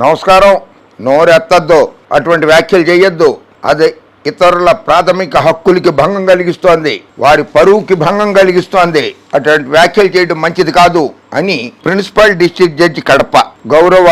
నమస్కారం. నోరెత్తద్దు. అటువంటి వ్యాఖ్యలు చేయొద్దు. అది ఇతరుల ప్రాథమిక హక్కులకి భంగం కలిగిస్తోంది. వారి పరువుకి భంగం కలిగిస్తోంది. అటువంటి వ్యాఖ్యలు చేయడం మంచిది కాదు అని ప్రిన్సిపల్ డిస్ట్రిక్ట్ జడ్జి కడప గౌరవ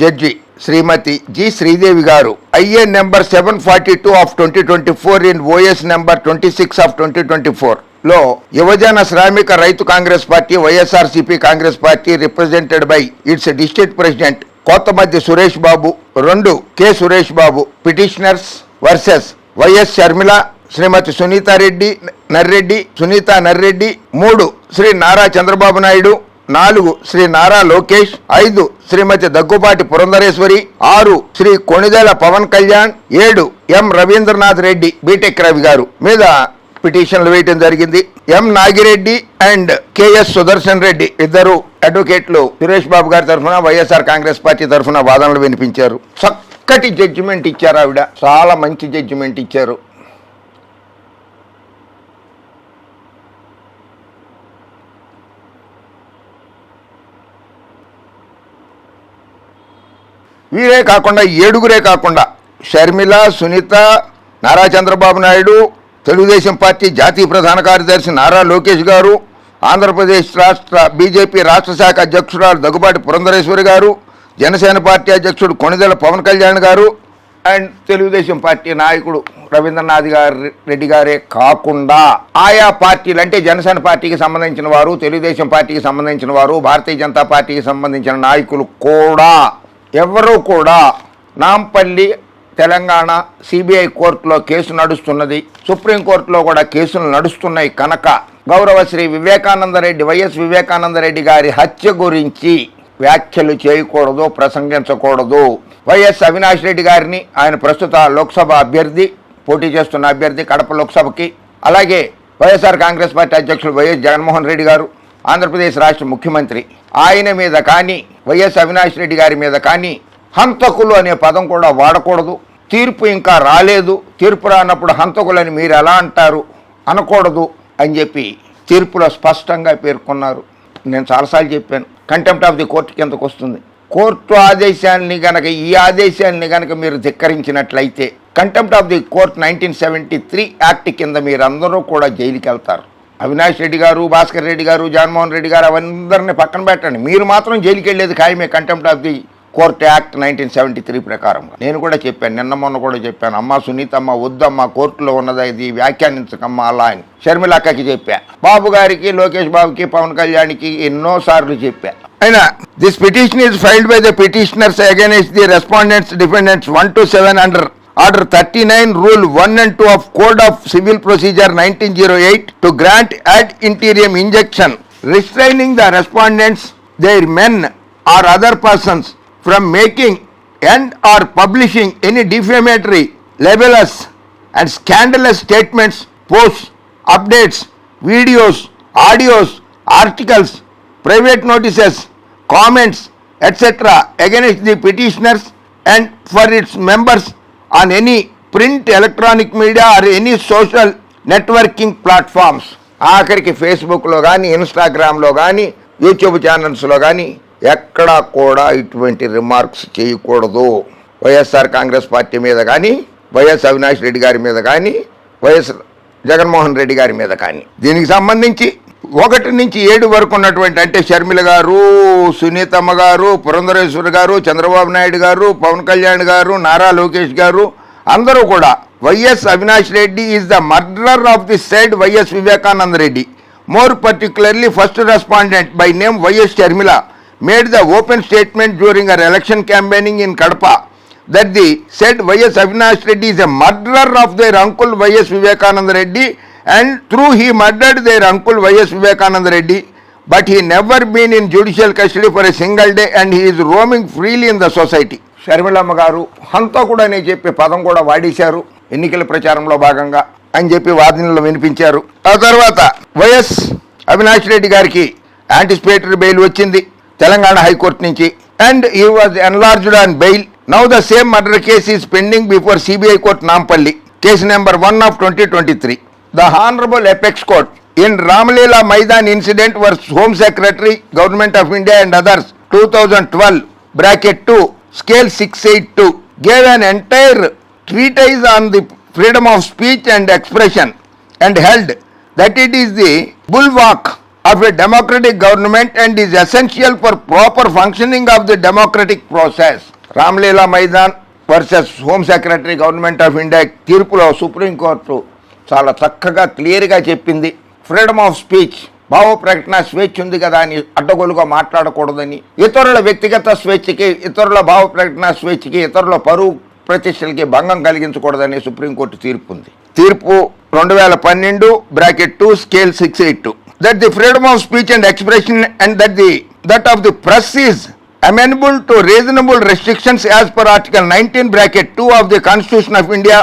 judge Shrimati G Sridevi garu IA number seven forty two of twenty twenty four in OS number twenty six of twenty twenty ఫోర్లో యువజన Sramika Rythu Congress party YSRCP Congress party represented by its district president Kothamadhya Suresh Babu రెండు K Suresh Babu petitioners versus YS Sharmila Shrimati Sunithareddy Narreddy Sunitha Narreddy మూడు శ్రీ నారా చంద్రబాబు నాయుడు నాలుగు శ్రీ నారా లోకేష్ ఐదు శ్రీమతి దగ్గుపాటి పురంధరేశ్వరి ఆరు శ్రీ కొణిదేల పవన్ కళ్యాణ్ ఏడు M Ravindranath Reddy BTech Ravi గారు. మీద పిటిషన్లు వేయటం జరిగింది. M Nagireddy and KS Sudarshan Reddy ఇద్దరు అడ్వకేట్లు సురేష్ బాబు గారి తరఫున వైఎస్ఆర్ కాంగ్రెస్ పార్టీ తరఫున వాదనలు వినిపించారు. చక్కటి జడ్జిమెంట్ ఇచ్చారు ఆవిడ. చాలా మంచి జడ్జిమెంట్ ఇచ్చారు. వీరే కాకుండా ఏడుగురే కాకుండా షర్మిల సునీత నారా చంద్రబాబు నాయుడు తెలుగుదేశం పార్టీ జాతీయ ప్రధాన కార్యదర్శి నారా లోకేష్ గారు ఆంధ్రప్రదేశ్ రాష్ట్ర బీజేపీ రాష్ట్ర శాఖ అధ్యక్షురాలు దగ్గుబాటి పురంధరేశ్వరి గారు జనసేన పార్టీ అధ్యక్షుడు కొణిదెల పవన్ కళ్యాణ్ గారు అండ్ తెలుగుదేశం పార్టీ నాయకుడు రవీంద్రనాథ్ గారి రెడ్డి గారే కాకుండా ఆయా పార్టీలు అంటే జనసేన పార్టీకి సంబంధించిన వారు తెలుగుదేశం పార్టీకి సంబంధించిన వారు భారతీయ జనతా పార్టీకి సంబంధించిన నాయకులు కూడా ఎవరూ కూడా నాంపల్లి తెలంగాణ సిబిఐ కోర్టులో కేసు నడుస్తున్నది. సుప్రీంకోర్టులో కూడా కేసులు నడుస్తున్నాయి కనుక. గౌరవ శ్రీ వివేకానందరెడ్డి వైఎస్ వివేకానందరెడ్డి గారి హత్య గురించి వ్యాఖ్యలు చేయకూడదు ప్రసంగించకూడదు. వైఎస్ అవినాష్ రెడ్డి గారిని ఆయన ప్రస్తుత లోక్సభ అభ్యర్థి పోటీ చేస్తున్న అభ్యర్థి కడప లోక్సభకి. అలాగే వైఎస్ఆర్ కాంగ్రెస్ పార్టీ అధ్యక్షులు వైఎస్ జగన్మోహన్ రెడ్డి గారు ఆంధ్రప్రదేశ్ రాష్ట్ర ముఖ్యమంత్రి. ఆయన మీద కానీ వైఎస్ అవినాష్ రెడ్డి గారి మీద కానీ హంతకులు అనే పదం కూడా వాడకూడదు. తీర్పు ఇంకా రాలేదు. తీర్పు రానప్పుడు హంతకులని మీరు ఎలా అంటారు? అనకూడదు అని చెప్పి తీర్పులో స్పష్టంగా పేర్కొన్నారు. నేను చాలాసార్లు చెప్పాను. కంటెంప్ట్ ఆఫ్ ది కోర్టు కిందకు వస్తుంది. కోర్టు ఆదేశాన్ని గనక ఈ ఆదేశాన్ని గనక మీరు ధిక్కరించినట్లయితే contempt of the court nineteen seventy three act కింద మీరందరూ కూడా జైలుకి వెళ్తారు. అవినాష్ రెడ్డి గారు భాస్కర్ రెడ్డి గారు జగన్మోహన్ రెడ్డి గారు అవన్నీ పక్కన పెట్టండి. మీరు మాత్రం జైలుకి వెళ్ళేది ఖాయమే. Contempt of the court act nineteen seventy three ప్రకారం నేను కూడా చెప్పాను నిన్న మొన్న కూడా చెప్పాను. అమ్మ సునీతమ్మ వద్దమ్మ కోర్టులో ఉన్నది ఇది వ్యాఖ్యానించకమ్మా అలా అని. షర్మిలక్కకి చెప్పా. బాబు గారికి లోకేష్ బాబుకి పవన్ కళ్యాణ్కి ఎన్నో సార్లు చెప్పా. అయినా this petition is filed by the petitioners against the respondents defendants one two seven under order thirty nine rule one and two of code of civil procedure nineteen zero eight to grant ad interim injunction restraining the respondents their men or other persons from making and or publishing any defamatory, libelous and scandalous statements, posts, updates, videos, audios, articles, private notices, comments, etc. against the petitioners and for its members on any print, electronic media or any social networking platforms. ఆఖరికి ఫేస్బుక్లో కానీ ఇన్స్టాగ్రామ్లో కానీ YouTube ఛానల్స్లో కానీ ఎక్కడా కూడా ఇటువంటి రిమార్క్స్ చేయకూడదు. వైఎస్ఆర్ కాంగ్రెస్ పార్టీ మీద కానీ వైఎస్ అవినాష్ రెడ్డి గారి మీద కానీ వైఎస్ జగన్మోహన్ రెడ్డి గారి మీద కానీ. దీనికి సంబంధించి ఒకటి నుంచి ఏడు వరకు ఉన్నటువంటి అంటే షర్మిల గారు సునీతమ్మ గారు పురంధరేశ్వర్ గారు చంద్రబాబు నాయుడు గారు పవన్ కళ్యాణ్ గారు నారా లోకేష్ గారు అందరూ కూడా YS Avinash Reddy is the murderer of the said YS Vivekananda Reddy. More particularly first respondent by name YS Sharmila. Made the open statement during her election campaigning in Kadapa that the said YS Avinash Reddy is a murderer of their uncle YS Vivekananda Reddy and through he murdered their uncle YS Vivekananda Reddy but he never been in judicial custody for a single day and he is roaming freely in the society. షర్మిలమ్మ గారు హంతకుడు అనే చెప్పి పదం కూడా వాడేశారు ఎన్నికల ప్రచారంలో భాగంగా అని చెప్పి వాదనలు వినిపించారు ఆ తర్వాత వైఎస్ అవినాష్ రెడ్డి గారికి యాంటిసిపేటరీ బెయిల్ వచ్చింది Telangana High Court and he was enlarged on bail. Now the same murder case is pending before CBI Court Nampalli, case number 1 of 2023. The Honorable Apex Court in Ramleela Maidan incident was Home Secretary, Government of India and others 2012 bracket 2 scale 682 gave an entire treatise on the freedom of speech and expression and held that it is the bulwark of a democratic government and is essential for proper functioning of the democratic process. Ramlila Maidan versus home secretary government of India తీర్పులో supreme court చాలా చక్కగా క్లియర్గా చెప్పింది. Freedom of speech భావ ప్రకటన స్వేచ్ఛ ఉంది కదా అని అడ్డగోలుగా మాట్లాడకూడదని ఇతరుల వ్యక్తిగత స్వేచ్ఛకి ఇతరుల భావ ప్రకటన స్వేచ్ఛకి ఇతరుల పరువు ప్రతిష్టలకి భంగం కలిగించకూడదని సుప్రీంకోర్టు తీర్పు ఉంది. తీర్పు రెండు వేల పన్నెండు bracket two scale six eight two that the freedom of speech and expression and that the that of the press is amenable to reasonable restrictions as per Article 19 bracket 2 of the Constitution of India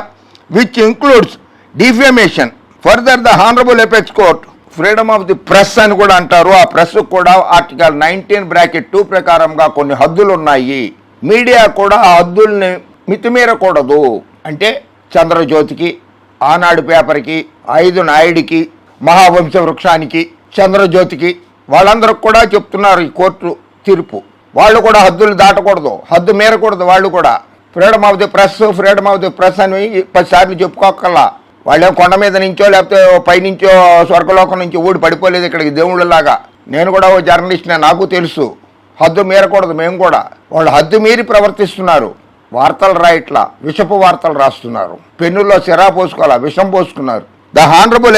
which includes defamation further the honourable apex court freedom of the press అని కూడా అంటారు. ఆ press కూడా article nineteen bracket two ప్రకారంగా కొన్ని హద్దులు ఉన్నాయి media కూడా ఆ హద్దుల్ని మితిమీరకూడదు. అంటే చంద్రజ్యోతికి ఆనాడు పేపర్కి ఐదు నాయుడికి మహావంశ వృక్షానికి చంద్రజ్యోతికి వాళ్ళందరికి కూడా చెప్తున్నారు ఈ కోర్టు తీర్పు. వాళ్ళు కూడా హద్దులు దాటకూడదు హద్దు మీరకూడదు వాళ్ళు కూడా. Freedom of the press freedom of the press అని పదిసార్లు చెప్పుకోకల్లా వాళ్ళేం కొండ మీద నుంచో లేకపోతే పైనుంచో స్వర్గలోకం నుంచి ఊడి పడిపోలేదు ఇక్కడికి దేవుళ్ళలాగా. నేను కూడా ఓ జర్నలిస్ట్నే నాకు తెలుసు. హద్దు మీరకూడదు మేము కూడా. వాళ్ళు హద్దు మీరి ప్రవర్తిస్తున్నారు. వార్తలు రాయట్లా విషపు వార్తలు రాస్తున్నారు. పెన్నుల్లో సిరా పోసుకోవాలా విషం పోసుకున్నారు. The honourable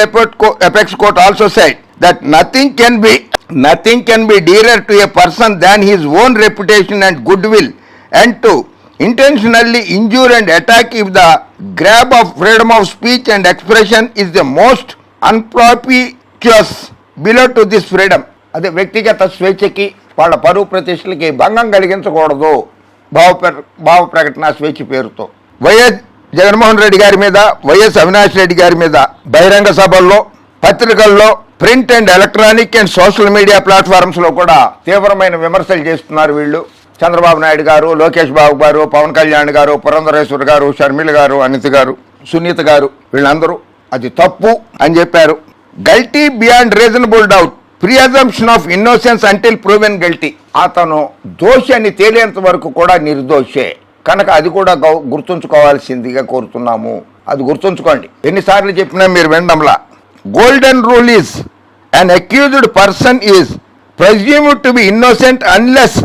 apex court also said that nothing can be nothing can be dearer to a person than his own reputation and goodwill and to intentionally injure and attack if the grab of freedom of speech and expression is the most unpropitious blow to this freedom అదే వ్యక్తిగత స్వేచ్ఛకి వాళ్ళ పరువు ప్రతిష్టలకి భంగం కలిగించకూడదు. భావ ప్ర- భావ ప్రకటన స్వేచ్ఛ పేరుతో. వైఎస్ జగన్మోహన్ రెడ్డి గారి మీద వైఎస్ అవినాష్ రెడ్డి గారి మీద బహిరంగ సభల్లో పత్రికల్లో print and electronic and social media ప్లాట్ఫామ్స్లో కూడా తీవ్రమైన విమర్శలు చేస్తున్నారు వీళ్ళు. చంద్రబాబు నాయుడు గారు లోకేష్ బాబు గారు పవన్ కళ్యాణ్ గారు పురంధరేశ్వర్ గారు షర్మిల గారు అనిత గారు సునీత గారు వీళ్ళందరూ అది తప్పు అని చెప్పారు. Guilty beyond reasonable doubt presumption of innocence until proven guilty అతను దోషి అని తేలేంత వరకు కూడా నిర్దోషే. కనుక అది కూడా గౌ- గుర్తుంచుకోవాల్సిందిగా కోరుతున్నాము. అది గుర్తుంచుకోండి. ఎన్నిసార్లు చెప్పినా మీరు వినడంలా. Golden rule is an accused person is presumed to be innocent unless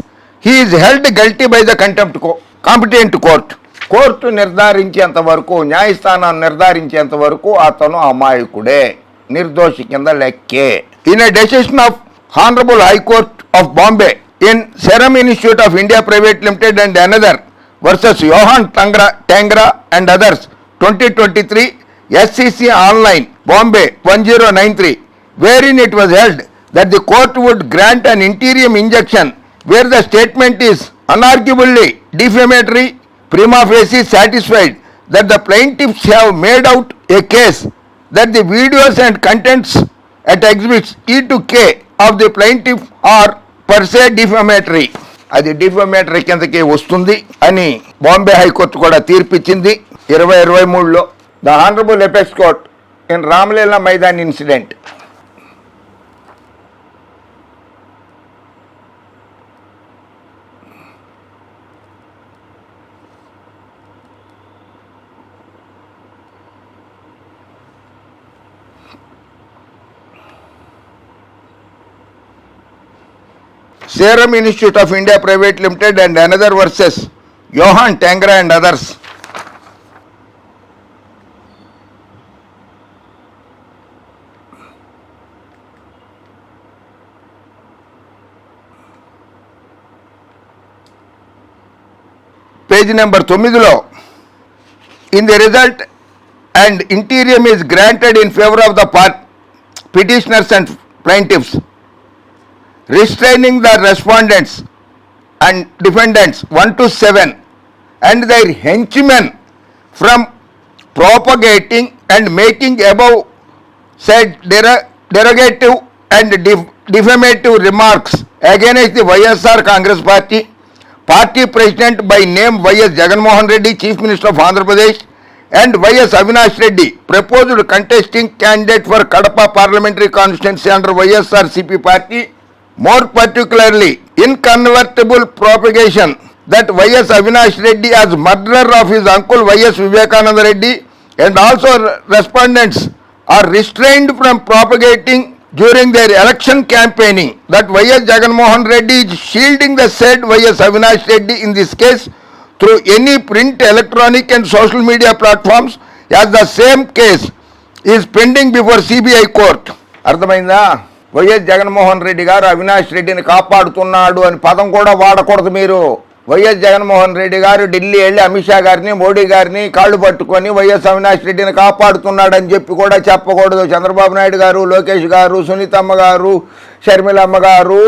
he held guilty by the contempt co competent competent court నిర్ధారించేంత వరకు న్యాయస్థానం నిర్ధారించేంత వరకు అతను అమాయకుడే నిర్దోషి కింద లెక్కే in a decision of honourable high court of Bombay in Serum Institute of India private limited and another versus Johan Tangra, Tangra and others 2023 SCC Online Bombay 1093 wherein it was held that the court would grant an interim injunction where the statement is unarguably defamatory prima facie satisfied that the plaintiffs have made out a case that the videos and contents at exhibits E to K of the plaintiff are per se defamatory. అది defamatory కిందకి వస్తుంది అని Bombay high court కూడా తీర్పిచ్చింది. ఇరవై ఇరవై మూడులో the honourable apex court in Ramlila Maidan incident Serum Institute of India Private Limited and another versus Johan Tangra and others. Page number తొమ్మిదిలో in the result and interim is granted in favour of the part petitioners and plaintiffs restraining the respondents and defendants 1 to 7 and their henchmen from propagating and making above said dero- derogative and def- defamative remarks against the YSR Congress Party, party president by name YS Jagan Mohan Reddy, Chief Minister of Andhra Pradesh, and YS Avinash Reddy, proposed contesting candidate for Kadapa parliamentary constituency under YSRCP party, more particularly inconvertible propagation that YS Avinash Reddy as murderer of his uncle YS Vivekananda Reddy and also respondents are restrained from propagating during their election campaigning that YS Jaganmohan Reddy is shielding the said YS Avinash Reddy in this case through any print, electronic and social media platforms as the same case is pending before CBI court. అర్థమైందా YS Jaganmohan Reddy గారు అవినాష్ రెడ్డిని కాపాడుతున్నాడు అని పదం కూడా వాడకూడదు మీరు. YS Jaganmohan Reddy గారు ఢిల్లీ వెళ్ళి అమిత్ షా గారిని మోడీ గారిని కాళ్ళు పట్టుకొని వైఎస్ అవినాష్ రెడ్డిని కాపాడుతున్నాడని చెప్పి కూడా చెప్పకూడదు. చంద్రబాబు నాయుడు గారు లోకేష్ గారు సునీతమ్మ గారు షర్మిలమ్మ గారు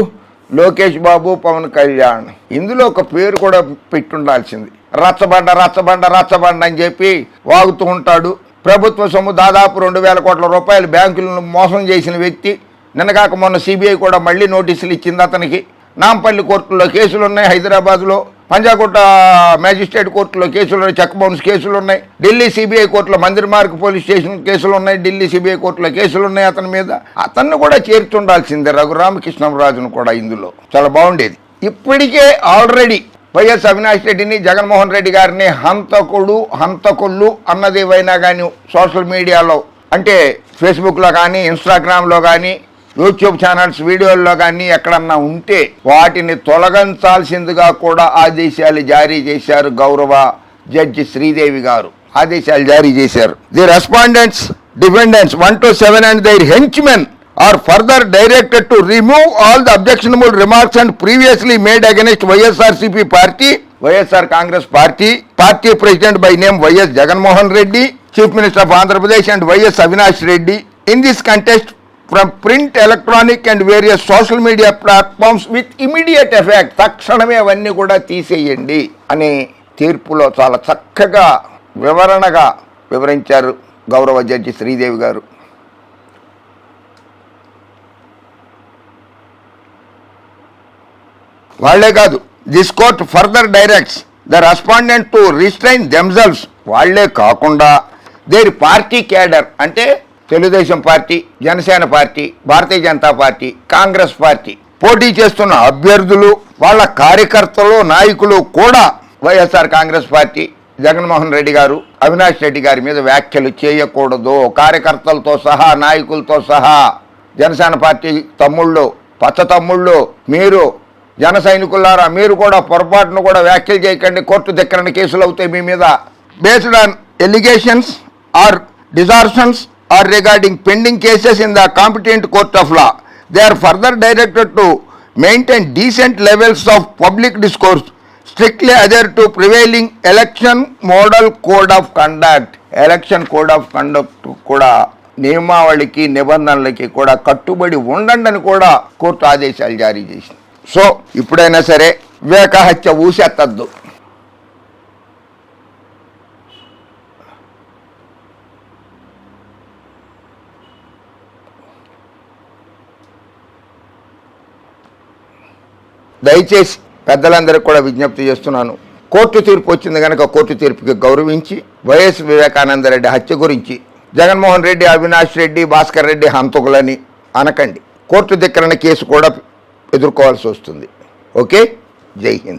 లోకేష్ బాబు పవన్ కళ్యాణ్. ఇందులో ఒక పేరు కూడా పెట్టుండాల్సింది. రచ్చబండ రచ్చబండ రచ్చబండ అని చెప్పి వాగుతూ ఉంటాడు. ప్రభుత్వ సొమ్ము దాదాపు రెండు వేల కోట్ల రూపాయలు బ్యాంకులను మోసం చేసిన వ్యక్తి నిన్నగాక మొన్న సిబిఐ కూడా మళ్ళీ నోటీసులు ఇచ్చింది అతనికి. నాంపల్లి కోర్టులో కేసులు ఉన్నాయి హైదరాబాద్లో. పంజాగుట్ట మ్యాజిస్ట్రేట్ కోర్టులో కేసులు ఉన్నాయి చెక్ బౌన్స్ కేసులు ఉన్నాయి ఢిల్లీ సిబిఐ కోర్టులో మందిర్ మార్గ్ పోలీస్ స్టేషన్ కేసులు ఉన్నాయి ఢిల్లీ సిబిఐ కోర్టులో కేసులు ఉన్నాయి అతని మీద. అతన్ని కూడా చేర్చుండాల్సిందే రఘురామకృష్ణరాజును కూడా ఇందులో. చాలా బాగుండేది. ఇప్పటికే ఆల్రెడీ వైఎస్ అవినాష్ రెడ్డిని జగన్మోహన్ రెడ్డి గారిని హంతకుడు హంతకుళ్ళు అన్నదేవైనా కానీ సోషల్ మీడియాలో అంటే ఫేస్బుక్లో కానీ ఇన్స్టాగ్రామ్లో కానీ యూట్యూబ్ ఛానల్స్ వీడియోల్లో కానీ ఎక్కడన్నా ఉంటే వాటిని తొలగించాల్సిందిగా కూడా ఆదేశాలు జారీ చేశారు గౌరవ జడ్జి శ్రీదేవి గారు. ఆదేశాలు జారీ చేశారు. The respondents defendants one to seven and their hench are further directed to remove all the objectionable remarks and previously made against YSR CP party YSR Congress party party president by name YS Jaganmohan Reddy chief minister of Andhra Pradesh and YS Avinash Reddy in this contest from print electronic and various social media platforms with immediate effect తక్షణమే అవన్నీ కూడా తీసేయండి అని తీర్పులో చాలా చక్కగా వివరణగా వివరించారు గౌరవ జడ్జి శ్రీదేవి గారు. వాళ్ళే కాదు this court further directs the respondent to restrain themselves వాళ్ళే కాకుండా దేర్ పార్టీ క్యాడర్ అంటే Telugudesam party Janasena party Bharatiya Janata party Congress party పోటీ చేస్తున్న అభ్యర్థులు వాళ్ళ కార్యకర్తలు నాయకులు కూడా YSR Congress party Jaganmohan Reddy గారు అవినాష్ రెడ్డి గారి మీద వ్యాఖ్యలు చేయకూడదు. కార్యకర్తలతో సహా నాయకులతో సహా జనసేన పార్టీ తమ్ముళ్ళు పచ్చ తమ్ముళ్ళు మీరు జన సైనికులారా మీరు కూడా పొరపాటును కూడా వ్యాఖ్యలు చేయకండి. కోర్టు దగ్గరని కేసులు అవుతాయి మీ మీద. Based on allegations or distortions or regarding pending cases in the competent court of law they are further directed to maintain decent levels of public discourse strictly adhere to prevailing election model code of conduct election code of conduct కూడా నియమావళికి నిబంధనలకి కూడా కట్టుబడి ఉండండి అని కూడా court ఆదేశాలు జారీ చేసింది. సో ఇప్పుడైనా సరే వివేక హత్య ఊసెత్తద్దు. దయచేసి పెద్దలందరికీ కూడా విజ్ఞప్తి చేస్తున్నాను. కోర్టు తీర్పు వచ్చింది కనుక కోర్టు తీర్పుకి గౌరవించి వైఎస్ వివేకానంద రెడ్డి హత్య గురించి జగన్మోహన్ రెడ్డి అవినాష్ రెడ్డి భాస్కర్ రెడ్డి హంతకులని అనకండి. కోర్టు ధిక్కరణ కేసు కూడా ఎదుర్కోవాల్సి వస్తుంది. ఓకే? జై హింద్.